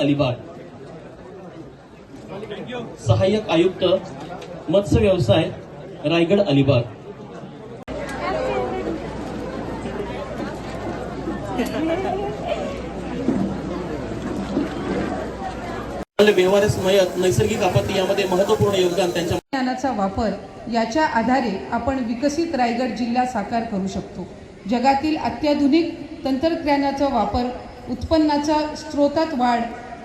अलिबाग. सहाय्यक आयुक्त मत्स्य व्यवसाय रायगड अलिबाग. नैसर्गिक आपत्ती यामध्ये महत्त्वपूर्ण योगदान त्यांच्या ज्ञानाचा वापर याच्या आधारे आपण विकसित रायगड जिल्हा साकार करू शकतो. जगातील अत्याधुनिक तंत्रज्ञानाचा वापर उत्पन्नाचा स्रोतात वाढ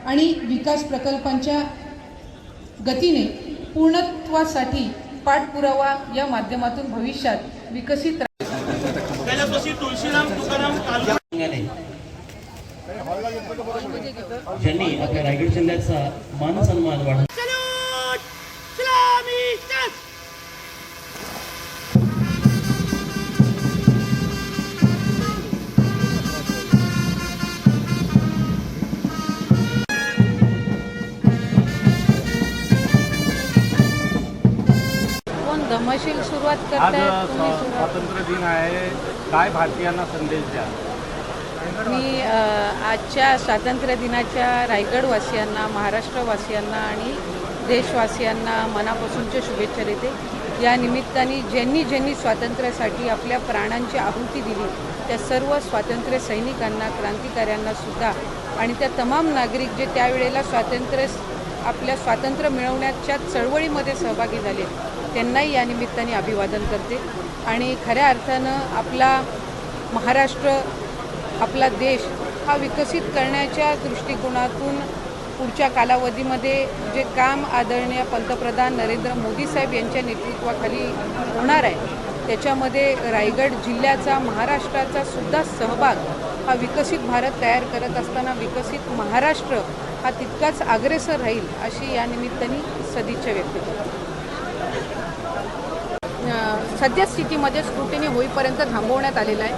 आणि विकास प्रकल्पांच्या गतीने पूर्णत्वासाठी पाठपुरावा या माध्यमातून भविष्यात विकसित ज्यांनी आपल्या रायगड जिल्ह्याचा मान सन्मान वाढ धमशील सुरुवात तुम्ही सुरुवात स्वातंत्र्य दिन आहे. काय भारतीयांना संदेश द्या? मी अ, आजच्या स्वातंत्र्य दिनाच्या रायगडवासियांना महाराष्ट्रवासियांना आणि देशवासियांना मनापासूनच्या शुभेच्छा देते. या निमित्ताने ज्यांनी ज्यांनी स्वातंत्र्यासाठी आपल्या प्राणांची आहुती दिली त्या सर्व स्वातंत्र्य सैनिकांना क्रांतिकाऱ्यांना सुद्धा आणि त्या तमाम नागरिक जे त्यावेळेला स्वातंत्र्य आपल्या स्वातंत्र्य मिळवण्याच्या चळवळीमध्ये सहभागी झाले. त्यांनाही या निमित्ताने अभिवादन करते. आणि खऱ्या अर्थानं आपला महाराष्ट्र आपला देश हा विकसित करण्याच्या दृष्टिकोनातून पुढच्या कालावधीमध्ये जे काम आदरणीय पंतप्रधान नरेंद्र मोदी साहेब यांच्या नेतृत्वाखाली होणार आहे त्याच्यामध्ये रायगड जिल्ह्याचा महाराष्ट्राचा सुद्धा सहभाग हा विकसित भारत तयार करत असताना विकसित महाराष्ट्र हा तितकाच अग्रेसर राहील अशी या निमित्ताने सदिच्छा व्यक्त केली. सध्या स्थितीमध्ये स्क्रुटिनी होईपर्यंत थांबवण्यात आलेला आहे.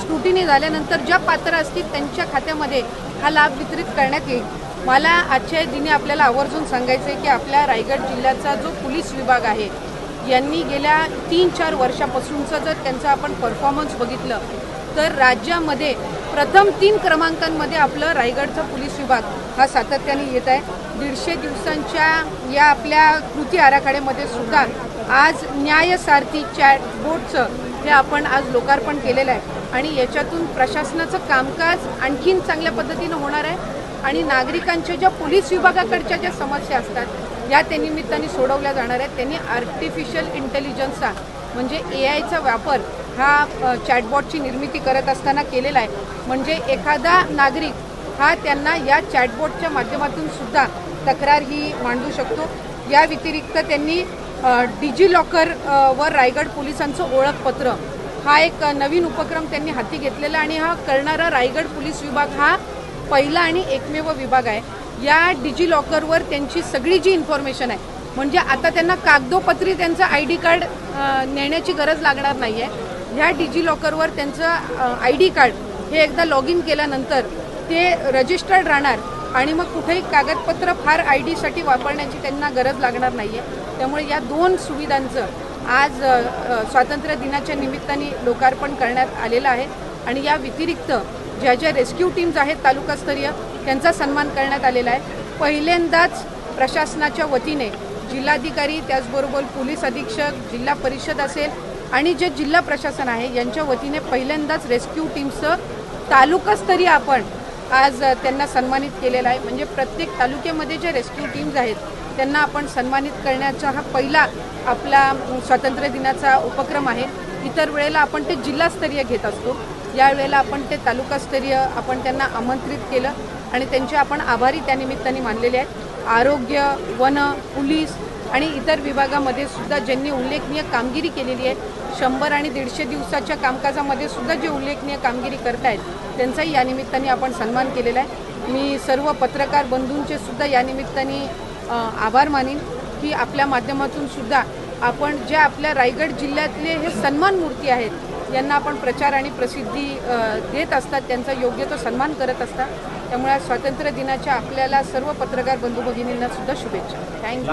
स्क्रुटिनी झाल्यानंतर ज्या पात्र असतील त्यांच्या खात्यामध्ये हा लाभ वितरित करण्यात येईल. मला आजच्या दिनी आपल्याला आवर्जून सांगायचं आहे की आपल्या रायगड जिल्ह्याचा जो पोलीस विभाग आहे यांनी गेल्या तीन चार वर्षापासूनचं जर त्यांचं आपण परफॉर्मन्स बघितलं तर राज्यामध्ये प्रथम तीन क्रमांकांमध्ये आपलं रायगडचा पोलीस विभाग हा सातत्याने येत आहे. दीडशे दिवसांच्या या आपल्या कृती आराखड्यामध्ये सुद्धा आज न्यायसारथी चॅट बोर्डचं हे आपण आज लोकार्पण केलेलं आहे. आणि याच्यातून प्रशासनाचं कामकाज आणखीन चांगल्या पद्धतीनं होणार आहे. आणि नागरिकांच्या ज्या पोलीस विभागाकडच्या ज्या समस्या असतात या त्या निमित्ताने सोडवल्या जाणार आहेत. त्यांनी आर्टिफिशियल इंटेलिजन्सचा म्हणजे ए आयचा वापर हा चॅटबॉटची निर्मिती करत असताना केलेला आहे. म्हणजे एखादा नागरिक हा त्यांना या चॅटबॉटच्या माध्यमातून सुद्धा तक्रार ही मांडू शकतो. या व्यतिरिक्त त्यांनी डिजी लॉकर वर रायगड पोलिसांचं ओळखपत्र हा एक नवीन उपक्रम त्यांनी हाती घेतलेला आणि हा करणारा रायगड पोलीस विभाग हा पहिला आणि एकमेव विभाग आहे. या डिजी लॉकरवर त्यांची सगळी जी इन्फॉर्मेशन आहे म्हणजे आता त्यांना कागदोपत्री त्यांचं आय डी कार्ड नेण्याची गरज लागणार नाही आहे ह्या डिजी लॉकरवर त्यांचं आय डी कार्ड हे एकदा लॉग इन केल्यानंतर ते रजिस्टर्ड राहणार आणि मग कुठेही कागदपत्र फार आय डीसाठी वापरण्याची त्यांना गरज लागणार नाही आहे त्यामुळे या दोन सुविधांचं आज स्वातंत्र्य दिनाच्या निमित्ताने लोकार्पण करण्यात आलेलं आहे आणि या व्यतिरिक्त ज्या ज्या रेस्क्यू टीम्स आहेत तालुकास्तरीय त्यांचा सन्मान करण्यात आलेला आहे. पहिल्यांदाच प्रशासनाच्या वतीने जिल्हाधिकारी त्याचबरोबर पोलीस अधीक्षक जिल्हा परिषद असेल आणि जे जिल्हा प्रशासन आहे यांच्या वतीने पहिल्यांदाच रेस्क्यू टीमचं तालुकास्तरीय आपण आज त्यांना सन्मानित केलेला आहे. म्हणजे प्रत्येक तालुक्यामध्ये जे रेस्क्यू टीम्स आहेत त्यांना आपण सन्मानित करण्याचा हा पहिला आपला स्वातंत्र्य दिनाचा उपक्रम आहे. इतर वेळेला आपण ते जिल्हास्तरीय घेत असतो. यावेळेला आपण ते तालुकास्तरीय आपण त्यांना आमंत्रित केलं आणि त्यांचे आपण आभारी त्यानिमित्ताने मानलेले आहेत. आरोग्य वन पोलीस आणि इतर विभागामध्ये सुद्धा ज्यांनी उल्लेखनीय कामगिरी केलेली आहे शंभर आणि दीडशे दिवसाच्या कामकाजामध्ये सुद्धा जे उल्लेखनीय कामगिरी करतायत त्यांचाही या निमित्ताने आपण सन्मान केलेला आहे. मी सर्व पत्रकार बंधूंचे सुद्धा या निमित्ताने आभार मानीन की आपल्या माध्यमातून सुद्धा आपण ज्या आपल्या रायगड जिल्ह्यातले हे सन्मान मूर्ती आहेत यांना आपण प्रचार आणि प्रसिद्धी देत असतात त्यांचा योग्य तो सन्मान करत असतात. त्यामुळे स्वातंत्र्य दिनाच्या आपल्याला सर्व पत्रकार बंधू भगिनींना सुद्धा शुभेच्छा. थँक्यू